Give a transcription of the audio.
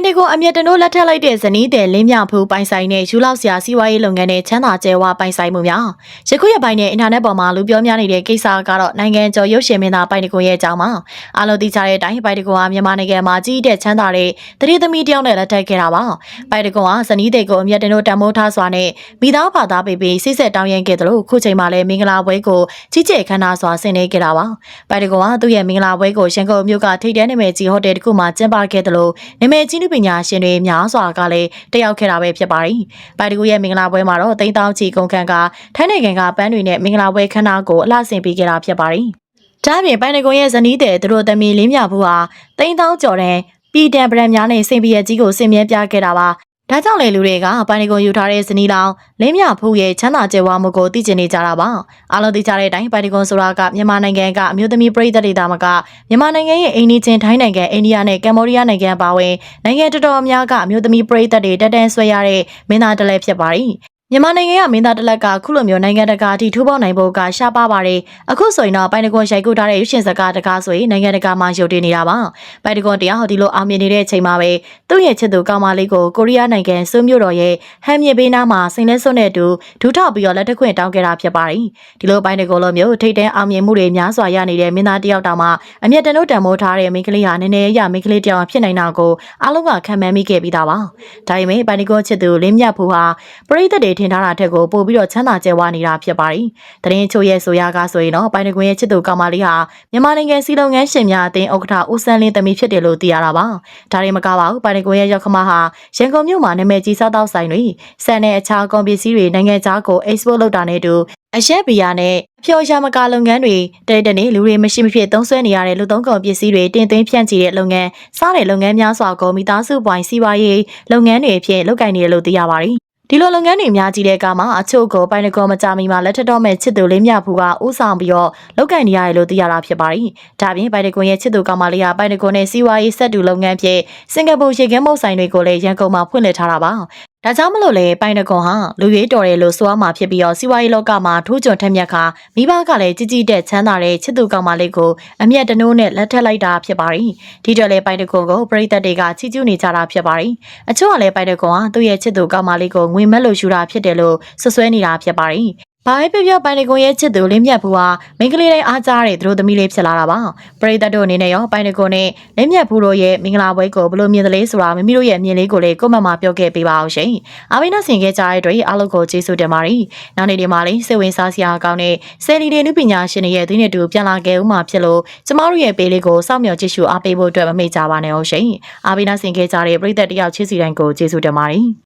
င်တကွန်အမြတ်တနိုးလက်ထပ်လိုက်တဲ့ဇနီးတဲ့လင်းမြဖူးပိုင်ဆိုင်တဲ့ယူလောက်စရာစီးပွားရေးလုပ်ငန်းနဲ့ချမ်းသာကျဲဝပိုင်ဆိုင်မှုများယခုရက်ပိုင်းနဲ့အင်တာနက်ပေါ်မှာလူပြောများနေတဲ့ကိစ္စကတော့နိုင်ငံကျော်ရုပ်ရှင်မင်းသားပိုင်တကွန်ရဲ့အကြောင်းပါအားလုံးသိကြတဲ့အတိုင်းပိုင်တကွန်ဟာမြန်မာနိုင်ငံမှာကြီးတဲ့ချမ်းသာတဲ့တရေသမီးတယောက်နဲ့လက်ထပ်ခဲ့တာပါပိုင်တကွန်ဟာဇနီးတဲ့ကိုအမြတ်တနိုးတန်မိုးထားစွာနဲ့မိသားဖာသားပေပေစိတ်ဆက်တောင်းရင်ခဲ့တယ်လို့ခုချိန်မှာလည်းမင်္ဂလာပွဲကိုကြီးကျယ်ခမ်းနားစွာဆင်နွှဲခဲ့တာပါပိုင်တကွန်ဟာသူ့ရဲ့မင်္ဂလာပွဲကိုရန်ကုန်မြို့ကထိပ်တန်းနာမည်ကြီးဟိုတယ်တစ်ခုမှာကျင်းပခဲ့တယ်လို့နာမည်ကြီးလူပညာရှင်တွေများစွာကလည်းတက်ရောက်ခဲ့တာပဲဖြစ်ပါတယ်။ပိုင်တကူရဲ့မင်္ဂလာပွဲမှာတော့တိန်းတောင်းချီကုန်ခန့်ကထိုင်းနိုင်ငံကပန်းတွေနဲ့မင်္ဂလာပွဲခမ်းနားကိုအလှဆင်ပေးခဲ့တာဖြစ်ပါတယ်။ဒါ့အပြင်ပိုင်တကွန်ရဲ့ဇနီးတဲ့သူတို့သမီးလင်းမြဘူးဟာတိန်းတောင်းကျော်တဲ့ပြည်တန်ဗရန်များနဲ့စင်ပီယက်ကြီးကိုဆင်မြဲပြခဲ့တာပါ။ ဒါကြောင့်လေလူတွေကပိုင်တကွန်ယူထားတဲ့ဇနီးလောင်လင်းမြဖူးရဲ့ချမ်းသာကြွယ်ဝမှုကိုသိကျင်နေကြတာပါ။အားလုံးသိကြတဲ့အတိုင်းပိုင်တကွန်ဆိုတာကမြန်မာနိုင်ငံကအမျိုးသမီးပြည်သက်တွေတာမကမြန်မာနိုင်ငံရဲ့အိန္ဒိချင်းထိုင်းနိုင်ငံအိန္ဒိယနဲ့ကမ္ဘောဒီးယားနိုင်ငံပါဝင်နိုင်ငံတော်တော်များကအမျိုးသမီးပြည်သက်တွေတက်တန်းဆွဲရတဲ့မင်းသားတစ်လဲဖြစ်ပါတယ်။ မြန်မာနိုင်ငံကမင်းသားတစ်လက်ကခုလိုမျိုးနိုင်ငံတကာအထိထိုးပေါက်နိုင်ဖို့ကရှားပါပါတယ်အခုဆိုရင်တော့ပိုင်တကွန်ရိုက်ကူးထားတဲ့ရွှေရှင်စကားတကားဆိုရင်နိုင်ငံတကာမှာရုပ်တင်နေတာပါပိုင်တကွန်တရားဟောဒီလိုအောင်မြင်နေတဲ့အချိန်မှာပဲသူ့ရဲ့ချစ်သူကောင်မလေးကိုကိုရီးယားနိုင်ငံစွန်းမြို့တော်ရဲ့ဟမ်မြေဘေးနားမှာစိန်လဲစွန်းတဲ့အတူဒူးထောက်ပြီးတော့လက်ထခွင့်တောင်းခဲ့တာဖြစ်ပါတယ်ဒီလိုပိုင်တကွန်လိုမျိုးထိတ်တန်းအောင်မြင်မှုတွေများစွာရနေတဲ့မင်းသားတယောက်တောင်မှအမျက်တနုတ်တန်မိုးထားတဲ့မိန်းကလေးဟာနည်းနည်းရမိန်းကလေးတယောက်ဖြစ်နိုင်တာကိုအားလုံးကခံမှန်းမိခဲ့ပြီးသားပါဒါပေမဲ့ပိုင်တကွန်ချစ်သူလင်းမြတ်ဖူဟာပရိသတ်တွေထင်ထားတာထက်ကိုပို့ပြီးတော့ချမ်းသာကြဲဝနေတာဖြစ်ပါတယ်။တရင်ချိုရဲ့ဆိုရကားဆိုရင်တော့ပိုင်တကွင်းရဲ့ချစ်သူကောင်မလေးဟာမြန်မာနိုင်ငံစီလုံငန်းရှင်များအသင်းဥက္ကဋ္ဌဦးစန်းလင်းသမီးဖြစ်တယ်လို့သိရတာပါ။ဒါရင်မကပါဘူးပိုင်တကွင်းရဲ့ရောက်ခမဟာရန်ကုန်မြို့မှာနာမည်ကြီးစားတောက်ဆိုင်တွေဆန်တဲ့အခြားကွန်ပစ္စည်းတွေနိုင်ငံခြားကို export လုပ်တာနဲ့တူအရက်ဘီယာနဲ့အဖျော်ရှာမကာလုပ်ငန်းတွေတဲတဲနေလူတွေမရှိမဖြစ်သုံးဆွဲနေရတဲ့လူသုံးကုန်ပစ္စည်းတွေတင်သွင်းဖြန့်ချီတဲ့လုပ်ငန်းစားတဲ့လုပ်ငန်းများစွာကိုမိသားစုပွိုင်းစီးပွားရေးလုပ်ငန်းတွေအဖြစ်လုပ်ကိုင်နေတယ်လို့သိရပါတယ် ဒီလိုလုပ်ငန်းတွေများကြီးတဲ့အခါမှာအချို့ကိုပိုင်နကောမကြမီမှာလက်ထက်တော့မဲ့ချစ်သူလေးမြဖူကဥဆောင်ပြီးတော့လောက်ကင်နေရတယ်လို့သိရတာဖြစ်ပါတယ်။ဒါပြင်ပိုင်နကွန်ရဲ့ချစ်သူကောင်မလေးကပိုင်နကွန်နဲ့စီးပွားရေးဆက်တူလုပ်ငန်းဖြစ်စင်ကာပူရေကင်းမုတ်ဆိုင်တွေကိုလည်းရန်ကုန်မှာဖွင့်လှစ်ထားတာပါ။ ဒါကြောင့်မလို့လေပိုင်နကွန်ဟာလူရွေးတော်တယ်လို့ဆိုရမှာဖြစ်ပြီးတော့စီးပွားရေးလောကမှာထိုးကြုံထက်မြက်ခါမိဘကလည်းကြီးကြီးတဲ့ချမ်းသာတဲ့ချစ်သူကောင်မလေးကိုအမျက်တနိုးနဲ့လက်ထက်လိုက်တာဖြစ်ပါတယ်။ဒီတော့လေပိုင်နကွန်ကိုပရိသတ်တွေကချီးကျူးနေကြတာဖြစ်ပါတယ်။အချို့ကလည်းပိုင်နကွန်ဟာသူ့ရဲ့ချစ်သူကောင်မလေးကိုငွေမက်လို့ယူတာဖြစ်တယ်လို့ဆွဆွဲနေတာဖြစ်ပါတယ်။ ဘာပဲပြပြပိုင်တကွန်ရဲ့ချစ်သူလင်းမြတ်ဖူဟာမိန်းကလေးတိုင်းအားကြားတဲ့သူတို့သမီးလေးဖြစ်လာတာပါပရိသတ်တို့အနေနဲ့ရောပိုင်တကွန်နဲ့လင်းမြတ်ဖူတို့ရဲ့မင်္ဂလာပွဲကိုဘလို့မြင်သလဲဆိုတာမိမိတို့ရဲ့အမြင်လေးကိုလည်းကိုမတ်မှာပြောခဲ့ပေးပါအောင်ရှင်အားပေးနှဆင်ခဲ့ကြတဲ့အတွက်အားလုံးကိုကျေးဇူးတင်ပါတယ်နောက်နေ့ဒီမှာလေးစိတ်ဝင်စားစရာကောင်းတဲ့ဆယ်လီတွေနုပညာရှင်တွေရဲ့သင်းနဲ့တူပြန်လာခဲ့ဦးမှာဖြစ်လို့ကျမတို့ရဲ့ပေးလေးကိုစောင့်မျှော်ကြည့်ရှုအားပေးဖို့အတွက်မမေ့ကြပါနဲ့အောင်ရှင်အားပေးနှဆင်ခဲ့ကြတဲ့ပရိသတ်တယောက်ချစ်စီတိုင်းကိုကျေးဇူးတင်ပါတယ်